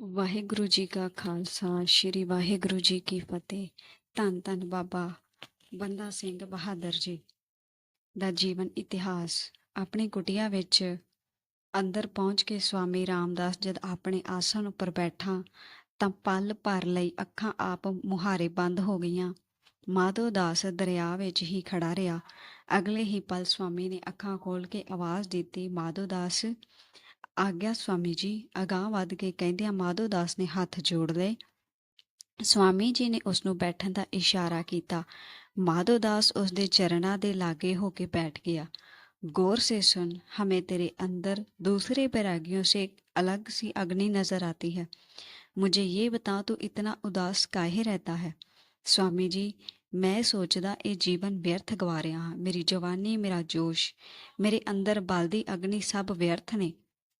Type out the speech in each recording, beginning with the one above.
ਵਾਹਿਗੁਰੂ ਜੀ ਕਾ ਖਾਲਸਾ, ਸ੍ਰੀ ਵਾਹਿਗੁਰੂ ਜੀ ਕੀ ਫਤਿਹ। ਧੰਨ ਧੰਨ ਬਾਬਾ ਬੰਦਾ ਸਿੰਘ ਬਹਾਦਰ ਜੀ ਦਾ ਜੀਵਨ ਇਤਿਹਾਸ। ਆਪਣੀ ਕੁਟੀਆ ਵਿੱਚ ਅੰਦਰ ਪਹੁੰਚ ਕੇ ਸਵਾਮੀ ਰਾਮਦਾਸ ਜਦ ਆਪਣੇ ਆਸਣ ਉੱਪਰ ਬੈਠਾ ਤਾਂ ਪਲ ਭਰ ਲਈ ਅੱਖਾਂ ਆਪ ਮੁਹਾਰੇ ਬੰਦ ਹੋ ਗਈਆਂ। ਮਾਧੋ ਦਾਸ ਦਰਿਆ ਵਿੱਚ ਹੀ ਖੜਾ ਰਿਹਾ। ਅਗਲੇ ਹੀ ਪਲ ਸਵਾਮੀ ਨੇ ਅੱਖਾਂ ਖੋਲ ਕੇ ਆਵਾਜ਼ ਦਿੱਤੀ, ਮਾਧੋ ਦਾਸ ਆਗਿਆ ਸਵਾਮੀ ਜੀ ਅਗਾਂਹ ਵੱਧ ਕੇ ਕਹਿੰਦਿਆਂ ਮਾਧੋ ਦਾਸ ਨੇ ਹੱਥ ਜੋੜ ਲਏ ਸਵਾਮੀ ਜੀ ਨੇ ਉਸ ਨੂੰ ਬੈਠਣ ਦਾ ਇਸ਼ਾਰਾ ਕੀਤਾ ਮਾਧੋ ਦਾਸ ਉਸ ਦੇ ਚਰਨਾਂ ਦੇ ਲਾਗੇ ਹੋ ਕੇ बैठ गया गौर से सुन हमें तेरे अंदर दूसरे बैरागियों से एक अलग सी अग्नि नजर आती है मुझे ये बता तू इतना उदास काहे रहता है स्वामी जी ਮੈਂ ਸੋਚਦਾ ਇਹ ਜੀਵਨ ਵਿਅਰਥ ਗਵਾ ਰਿਹਾ ਹਾਂ ਮੇਰੀ ਜਵਾਨੀ ਮੇਰਾ ਜੋਸ਼ ਮੇਰੇ ਅੰਦਰ ਬਲਦੀ ਅਗਨੀ ਸਭ ਵਿਅਰਥ ਨੇ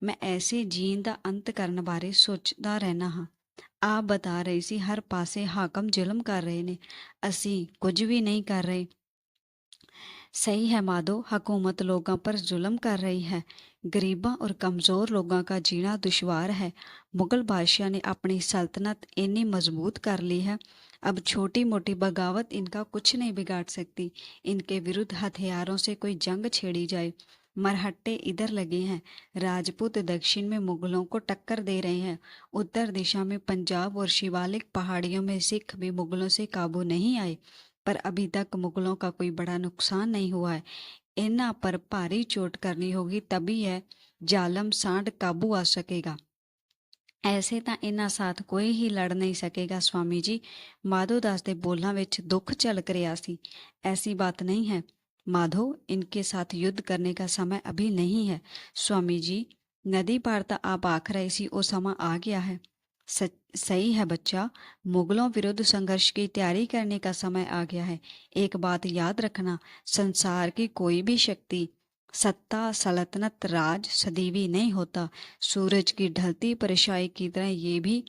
ਮੈਂ ਐਸੇ ਜੀਣ ਦਾ ਅੰਤ ਕਰਨ ਬਾਰੇ ਸੋਚਦਾ ਰਹਿਣਾ ਹਾਂ ਆਪ ਬਤਾ ਰਹੀ ਸੀ ਹਰ ਪਾਸੇ ਹਾਕਮ ਜ਼ੁਲਮ ਕਰ ਰਹੇ ਨੇ ਅਸੀਂ ਕੁਝ ਵੀ ਨਹੀਂ ਕਰ ਰਹੇ सही है माधो हुकूमत लोगों पर जुल्म कर रही है गरीबों और कमज़ोर लोगों का जीना दुशवार है मुगल बादशाह ने अपनी सल्तनत इतनी मजबूत कर ली है अब छोटी मोटी बगावत इनका कुछ नहीं बिगाड़ सकती इनके विरुद्ध हथियारों से कोई जंग छेड़ी जाए मरहट्टे इधर लगे हैं राजपूत दक्षिण में मुगलों को टक्कर दे रहे हैं उत्तर दिशा में पंजाब और शिवालिक पहाड़ियों में सिख भी मुगलों से काबू नहीं आए पर अभी तक मुगलों का कोई बड़ा नुकसान नहीं हुआ है इन्ना पर भारी चोट करनी होगी तभी है जालम सांड काबू आ सकेगा ਐਸੇ ਤਾਂ ਇਹਨਾਂ ਸਾਥ ਕੋਈ ਹੀ ਲੜ ਨਹੀਂ ਸਕੇਗਾ ਸਵਾਮੀ ਜੀ ਮਾਧੋ ਦਾਸ ਦੇ ਬੋਲਾਂ ਵਿੱਚ ਦੁੱਖ ਝਲਕ ਰਿਹਾ ਸੀ ਐਸੀ ਬਾਤ ਨਹੀਂ ਹੈ माधो इनके साथ युद्ध करने का समय अभी नहीं है स्वामी जी नदी पार तो आप आख रहे सी वो समा आ गया है सच सही है बच्चा मुगलों विरुद्ध संघर्ष की तैयारी करने का समय आ गया है एक बात याद रखना संसार की कोई भी शक्ति सत्ता सल्तनत राज सदीवी नहीं होता सूरज की ढलती परछाई की तरह ये भी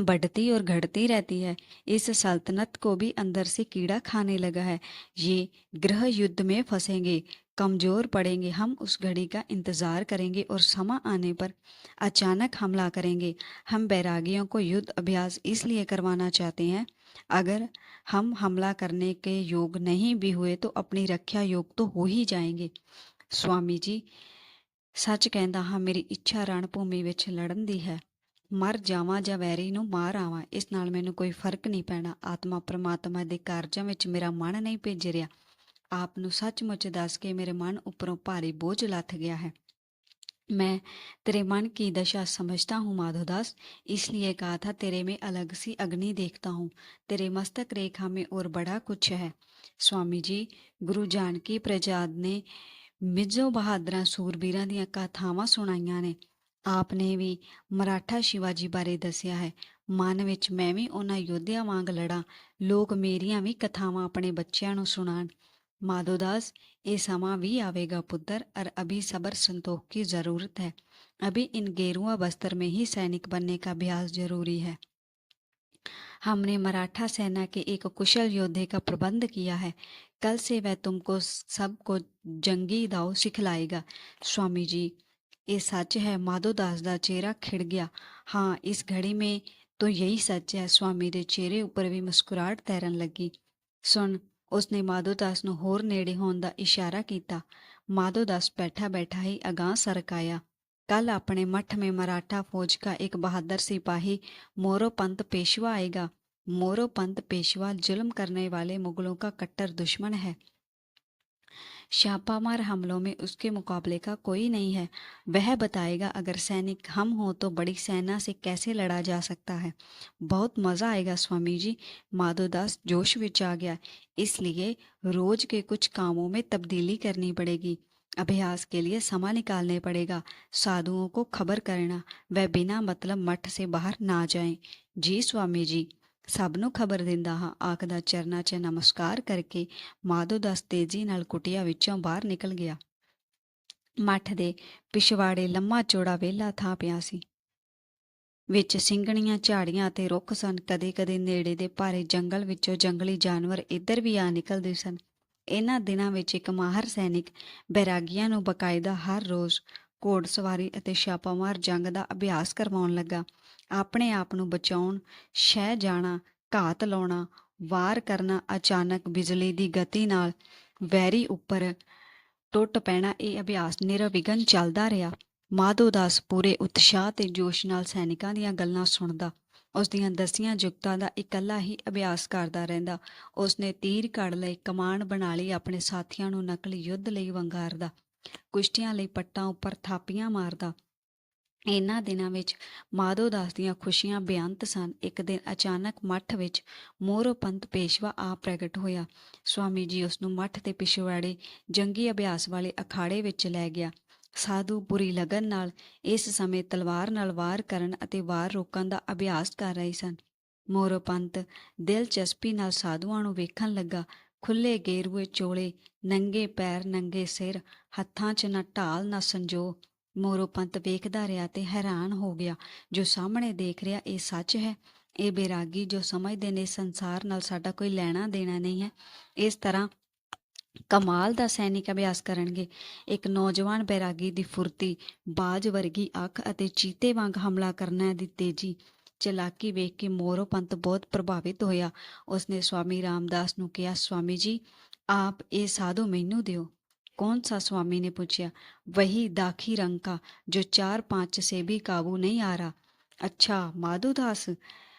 बढ़ती और घटती रहती है इस सल्तनत को भी अंदर से कीड़ा खाने लगा है ये गृह युद्ध में फंसेंगे कमजोर पड़ेंगे हम उस घड़ी का इंतजार करेंगे और समा आने पर अचानक हमला करेंगे हम बैरागियों को युद्ध अभ्यास इसलिए करवाना चाहते हैं अगर हम हमला करने के योग नहीं भी हुए तो अपनी रक्षा योग तो हो ही जाएंगे स्वामी जी ਸੱਚ ਕਹਿੰਦਾ ਹਾਂ ਮੇਰੀ ਇੱਛਾ ਰਣ ਭੂਮੀ ਵਿੱਚ ਲੜਨ ਦੀ ਹੈ ਮਰ ਜਾਵਾਂ ਜਾਂ ਵੈਰੀ ਨੂੰ ਮਾਰ ਆਵਾਂ ਇਸ ਨਾਲ ਮੈਨੂੰ ਕੋਈ ਫਰਕ ਨਹੀਂ ਪੈਣਾ ਆਤਮਾ ਪ੍ਰਮਾਤਮਾ ਦੇ ਕਾਰਜਾਂ ਵਿੱਚ ਮੇਰਾ ਮਨ ਨਹੀਂ ਭੇਜ ਰਿਹਾ ਆਪ ਨੂੰ ਸੱਚਮੁੱਚ ਦੱਸ ਕੇ ਮੇਰੇ ਮਨ ਉੱਪਰੋਂ ਭਾਰੀ ਬੋਝ ਲੱਥ ਗਿਆ ਹੈ मैं तेरे मन की दशा समझता हूँ माधोदास इसलिए कहा था तेरे में अलग सी अग्नि देखता हूँ तेरे मस्तक रेखा में और बड़ा कुछ है स्वामी जी गुरु जानकी प्रजाद ने ਮਿੱਝੋ ਬਹਾਦਰਾਂ ਸੂਰਬੀਰਾਂ ਦੀਆਂ ਕਥਾਵਾਂ ਸੁਣਾਈਆਂ ਨੇ ਆਪ ਨੇ ਵੀ ਮਰਾਠਾ ਸ਼ਿਵਾਜੀ ਬਾਰੇ ਦੱਸਿਆ ਹੈ ਮਨ ਵਿੱਚ ਮੈਂ ਵੀ ਉਹਨਾਂ ਯੋਧਿਆਂ ਵਾਂਗ ਲੜਾਂ ਲੋਕ ਮੇਰੀਆਂ ਵੀ ਕਥਾਵਾਂ ਆਪਣੇ ਬੱਚਿਆਂ ਨੂੰ ਸੁਣਾਣ माधोदास ये समा भी आवेगा पुत्र और अभी सबर संतोष की जरूरत है अभी इन गेरुआ बस्तर में ही सैनिक बनने का अभ्यास जरूरी है हमने मराठा सेना के एक कुशल योद्धे का प्रबंध किया है कल से वह तुमको सबको जंगी दाव सिखलाएगा स्वामी जी ये सच है माधोदास ਦਾ ਚਿਹਰਾ ਖਿੜ ਗਿਆ ਹਾਂ ਇਸ ਘੜੀ में तो यही सच है स्वामी ਦੇ ਚਿਹਰੇ ਉੱਪਰ ਵੀ ਮੁਸਕਰਾਹਟ ਤੈਰਨ ਲੱਗੀ ਸੁਣ ਉਸਨੇ ਮਾਧੋਦਾਸ ਨੂੰ ਹੋਰ ਨੇੜੇ ਹੋਣ ਦਾ ਇਸ਼ਾਰਾ ਕੀਤਾ ਮਾਧੋਦਾਸ ਬੈਠਾ ਬੈਠਾ ਹੀ ਅਗਾਂਹ ਸਰਕ ਆਇਆ कल अपने मठ में मराठा फौज का एक बहादुर सिपाही मोरो पंत पेशवा आएगा मोरो पंत पेशवा जुल्म करने वाले मुगलों का कट्टर दुश्मन है छापामार हमलों में उसके मुकाबले का कोई नहीं है। वह बताएगा, अगर सैनिक हम हो तो बड़ी सेना से कैसे लड़ा जा सकता है? बहुत मज़ा आएगा स्वामी जी। माधोदास जोश में आ गया। इसलिए रोज के कुछ कामों में तब्दीली करनी पड़ेगी। अभ्यास के लिए समा निकालने पड़ेगा। साधुओं को खबर करना। वह बिना मतलब मठ से बाहर ना जाएँ। जी स्वामी जी। ਸਭ ਨੂੰ ਖਬਰ ਦਿੰਦਾ ਹਾਂ। ਆਖਦਾ, ਚਰਨਾਂ 'ਚ ਨਮਸਕਾਰ ਕਰਕੇ ਮਾਧੋ ਦਸ ਤੇਜ਼ੀ ਨਾਲ ਕੁਟਿਆ ਵਿੱਚੋਂ ਬਾਹਰ ਨਿਕਲ ਗਿਆ। ਮੱਠ ਦੇ ਪਿਛਵਾੜੇ ਲੰਮਾ ਚੌੜਾ ਵਿਹਲਾ ਥਾਂ ਪਿਆ ਸੀ। ਵਿੱਚ ਸਿੰਘਣੀਆਂ ਝਾੜੀਆਂ ਅਤੇ ਰੁੱਖ ਸਨ। ਕਦੇ-ਕਦੇ ਨੇੜੇ ਦੇ ਭਾਰੇ ਜੰਗਲ ਵਿੱਚੋਂ ਜੰਗਲੀ ਜਾਨਵਰ ਇੱਧਰ ਵੀ ਆ ਨਿਕਲਦੇ ਸਨ। ਇਹਨਾਂ ਦਿਨਾਂ ਵਿੱਚ ਇੱਕ ਮਾਹਰ ਸੈਨਿਕ ਬੈਰਾਗੀਆਂ ਨੂੰ ਬਕਾਇਦਾ ਹਰ ਰੋਜ਼ ਘੋੜ ਸਵਾਰੀ ਅਤੇ ਛਾਪਾਮਾਰ ਜੰਗ ਦਾ ਅਭਿਆਸ ਕਰਵਾਉਣ ਲੱਗਾ। ਆਪਣੇ ਆਪ ਨੂੰ ਬਚਾਉਣ, ਸ਼ਹਿ ਜਾਣਾ, ਘਾਤ ਲਾਉਣਾ, ਵਾਰ ਕਰਨਾ, ਅਚਾਨਕ ਬਿਜਲੀ ਦੀ ਗਤੀ ਨਾਲ ਵੈਰੀ ਉੱਪਰ ਟੁੱਟ ਪੈਣਾ, ਇਹ ਅਭਿਆਸ ਨਿਰਵਿਘਨ ਚੱਲਦਾ ਰਿਹਾ। ਮਾਧੋ ਦਾਸ ਪੂਰੇ ਉਤਸ਼ਾਹ ਤੇ ਜੋਸ਼ ਨਾਲ ਸੈਨਿਕਾਂ ਦੀਆਂ ਗੱਲਾਂ ਸੁਣਦਾ। ਉਸ ਦੀਆਂ ਦਸੀਆਂ ਜੁਗਤਾਂ ਦਾ ਇਕੱਲਾ ਹੀ ਅਭਿਆਸ ਕਰਦਾ ਰਹਿੰਦਾ। ਉਸਨੇ ਤੀਰ ਘੜ ਲਈ, ਕਮਾਨ ਬਣਾ ਲਈ, ਆਪਣੇ ਸਾਥੀਆਂ ਨੂੰ ਨਕਲੀ ਯੁੱਧ ਲਈ ਵੰਗਾਰਦਾ। ਕੁਸ਼ਤੀਆਂ ਲਈ ਪੱਟਾਂ ਉੱਪਰ ਥਾਪੀਆਂ ਮਾਰਦਾ। ਇਹਨਾਂ ਦਿਨਾਂ ਵਿੱਚ ਮਾਧੋ ਦਾਸ ਦੀਆਂ ਖੁਸ਼ੀਆਂ ਬੇਅੰਤ ਸਨ। ਇੱਕ ਦਿਨ ਅਚਾਨਕ ਮੱਠ ਵਿੱਚ ਮੋਰੋ ਪੰਤ ਪੇਸ਼ਵਾ ਆ ਪ੍ਰਗਟ ਹੋਇਆ। ਸਵਾਮੀ ਜੀ ਉਸ ਨੂੰ ਮੱਠ ਦੇ ਪਿਛਵਾੜੇ ਜੰਗੀ ਅਭਿਆਸ ਵਾਲੇ ਅਖਾੜੇ ਵਿੱਚ ਲੈ ਗਿਆ। ਸਾਧੂ ਪੂਰੀ ਲਗਨ ਨਾਲ ਇਸ ਸਮੇਂ ਤਲਵਾਰ ਨਾਲ ਵਾਰ ਕਰਨ ਅਤੇ ਵਾਰ ਰੋਕਣ ਦਾ ਅਭਿਆਸ ਕਰ ਰਹੇ ਸਨ। ਮੋਰੋ ਪੰਤ ਦਿਲਚਸਪੀ ਨਾਲ ਸਾਧੂਆਂ ਨੂੰ ਵੇਖਣ ਲੱਗਾ ਖੁੱਲੇ ਗੇਰੂਏ ਚੋਲੇ, ਨੰਗੇ ਪੈਰ, ਨੰਗੇ ਸਿਰ, ਹੱਥਾਂ 'ਚ ਨਾ ਢਾਲ, ਨਾ ਸੰਜੋ। ਮੋਰੋ ਪੰਤ ਵੇਖਦਾ ਰਿਹਾ ਤੇ ਹੈਰਾਨ ਹੋ ਗਿਆ। ਜੋ ਸਾਹਮਣੇ ਦੇਖ ਰਿਹਾ, ਇਹ ਸੱਚ ਹੈ। ਇਹ ਬੇਰਾਗੀ ਜੋ ਸਮਝਦੇ ਨੇ, ਸੰਸਾਰ ਨਾਲ ਸਾਡਾ ਕੋਈ ਲੈਣਾ ਦੇਣਾ ਨਹੀਂ ਹੈ। ਇਸ ਤਰ੍ਹਾਂ ਕਮਾਲ ਦਾ ਸੈਨਿਕ ਅਭਿਆਸ ਕਰਨਗੇ। ਇੱਕ ਨੌਜਵਾਨ ਬੈਰਾਗੀ ਦੀ ਫੁਰਤੀ, ਬਾਜ ਵਰਗੀ ਅੱਖ ਅਤੇ ਚੀਤੇ ਵਾਂਗ ਹਮਲਾ ਕਰਨਾ ਦੀ ਤੇਜ਼ੀ। ਚਲਾਕੀ ਵੇਖ ਕੇ ਮੋਰੋ ਪੰਤ ਬਹੁਤ ਪ੍ਰਭਾਵਿਤ ਹੋਇਆ ਉਸਨੇ ਸਵਾਮੀ ਰਾਮਦਾਸ ਨੂੰ ਕਿਹਾ ਸਵਾਮੀ ਜੀ ਆਪ ਇਹ ਸਾਧੂ ਮੈਨੂੰ ਦਿਓ कौन सा स्वामी ने पूछा वही दाखी रंग का जो चार पांच से भी काबू नहीं आ रहा अच्छा माधोदास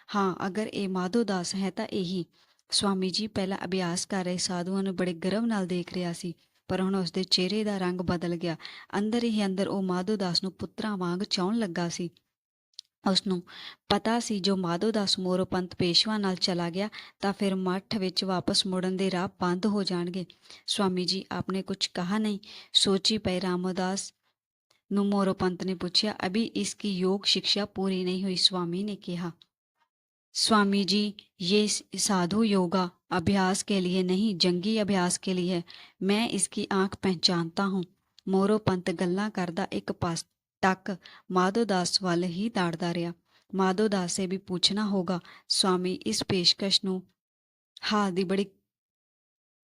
हाँ अगर ਇਹ ਮਾਧੋਦਾਸ ਹੈ ਤਾਂ ਇਹੀ ਸਵਾਮੀ ਜੀ ਪਹਿਲਾਂ ਅਭਿਆਸ ਕਰ ਰਹੇ ਸਾਧੂਆਂ ਨੂੰ ਬੜੇ ਗਰਵ ਨਾਲ ਦੇਖ ਰਿਹਾ ਸੀ ਪਰ ਹੁਣ ਉਸਦੇ ਚਿਹਰੇ ਦਾ ਰੰਗ ਬਦਲ ਗਿਆ ਅੰਦਰ ਹੀ ਅੰਦਰ ਉਹ ਮਾਧੋਦਾਸ ਨੂੰ ਪੁੱਤਰਾਂ ਵਾਂਗ ਚਾਉਣ ਲੱਗਾ ਸੀ ਉਸ ਨੂੰ ਪਤਾ ਸੀ ਜੋ ਮਾਧੋ ਦਾਸ ਮੋਰੋਪੰਤ ਪੇਸ਼ਵਾ ਨਾਲ ਚਲਾ ਗਿਆ, ਤਾਂ ਫਿਰ ਮੱਠ ਵਿੱਚ ਵਾਪਸ ਮੁੜਨ ਦੇ ਰਾਹ ਬੰਦ ਹੋ ਜਾਣਗੇ। ਸਵਾਮੀ ਜੀ, ਆਪਨੇ ਕੁਝ ਕਹਾ ਨਹੀਂ? ਸੋਚੀ ਪਏ ਰਾਮਦਾਸ ਨੂੰ ਮੋਰੋ ਪੰਥ ਨੇ ਪੁੱਛਿਆ, ਅਭੀ ਇਸ ਕੀ ਯੋਗ ਸਿੱਖਿਆ ਪੂਰੀ ਨਹੀਂ ਹੋਈ? ਸਵਾਮੀ ਨੇ ਕਿਹਾ स्वामी जी ये साधु योगा अभ्यास के लिए नहीं जंगी अभ्यास के लिए है मैं इसकी ਆਂਖ पहचानता ਹੂੰ। ਮੋਰੋ ਪੰਥ ਗੱਲਾਂ ਕਰਦਾ ਇੱਕ ਪਾਸ ਤੱਕ ਮਾਧੋਦਾਸ ਵੱਲ ਹੀ ਤਾੜਦਾ ਰਿਹਾ ਮਾਧੋਦਾਸ ਸੇ ਵੀ ਪੁੱਛਣਾ ਹੋਗਾ ਸਵਾਮੀ ਇਸ ਪੇਸ਼ਕਸ਼ ਨੂੰ ਹਾਲ ਦੀ ਬੜੀ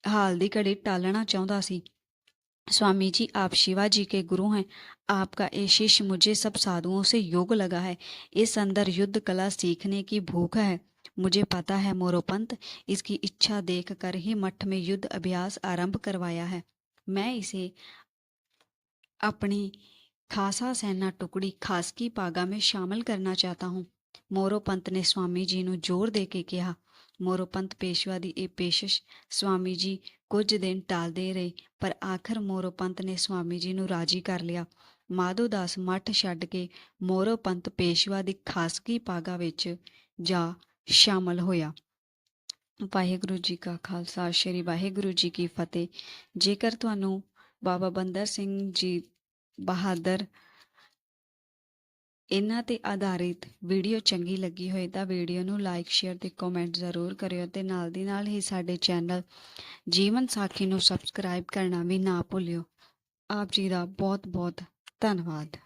ਹਾਲ ਦੀ ਘੜੀ ਟਾਲਣਾ ਚਾਹੁੰਦਾ ਸੀ स्वामी जी आप शिवा जी के गुरु हैं आपका ये शिष्य मुझे सब साधुओं से योग लगा है इस अंदर युद्ध कला सीखने की भूख है मुझे पता है मोरोपंत इसकी इच्छा देख कर ही मठ में युद्ध अभ्यास आरंभ करवाया है मैं इसे अपनी खासा सेना टुकड़ी खासकी पागा में शामिल करना चाहता हूँ ਮੋਰੋਪੰਤ ਨੇ ਸਵਾਮੀ ਜੀ ਨੂੰ ਜ਼ੋਰ ਦੇ ਕੇ ਕਿਹਾ ਮੋਰੋਪੰਤ ਪੇਸ਼ਵਾ ਦੀ ਇਹ ਪੇਸ਼ਸ਼ ਸਵਾਮੀ ਜੀ ਕੁਝ ਦਿਨ ਟਾਲਦੇ ਰਹੇ ਪਰ ਆਖਰ ਮੋਰੋਪੰਤ ਨੇ ਸਵਾਮੀ ਜੀ ਨੂੰ ਰਾਜੀ ਕਰ ਲਿਆ ਮਾਧੋਦਾਸ ਮੱਠ ਛੱਡ ਕੇ ਮੋਰੋਪੰਤ ਪੇਸ਼ਵਾ ਦੀ ਖਾਸਗੀ ਪਾਗਾ ਵਿੱਚ ਜਾ ਸ਼ਾਮਲ ਹੋਇਆ ਵਾਹਿਗੁਰੂ ਜੀ ਕਾ ਖਾਲਸਾ ਸ੍ਰੀ ਵਾਹਿਗੁਰੂ ਜੀ ਕੀ ਫਤਿਹ ਜੇਕਰ ਤੁਹਾਨੂੰ ਬਾਬਾ ਬੰਦਰ ਸਿੰਘ ਜੀ ਬਹਾਦਰ। ਇਹਨਾਂ ਤੇ ਆਧਾਰਿਤ ਵੀਡੀਓ ਚੰਗੀ ਲੱਗੀ ਹੋਏ ਤਾਂ ਵੀਡੀਓ ਨੂੰ ਲਾਈਕ ਸ਼ੇਅਰ ਤੇ ਕਮੈਂਟ ਜ਼ਰੂਰ ਕਰਿਓ ਤੇ ਨਾਲ ਦੀ ਨਾਲ ਹੀ ਸਾਡੇ ਚੈਨਲ ਜੀਵਨ ਸਾਖੀ ਨੂੰ ਸਬਸਕ੍ਰਾਈਬ ਕਰਨਾ ਵੀ ਨਾ ਭੁੱਲਿਓ। ਆਪ ਜੀ ਦਾ ਬਹੁਤ ਬਹੁਤ ਧੰਨਵਾਦ।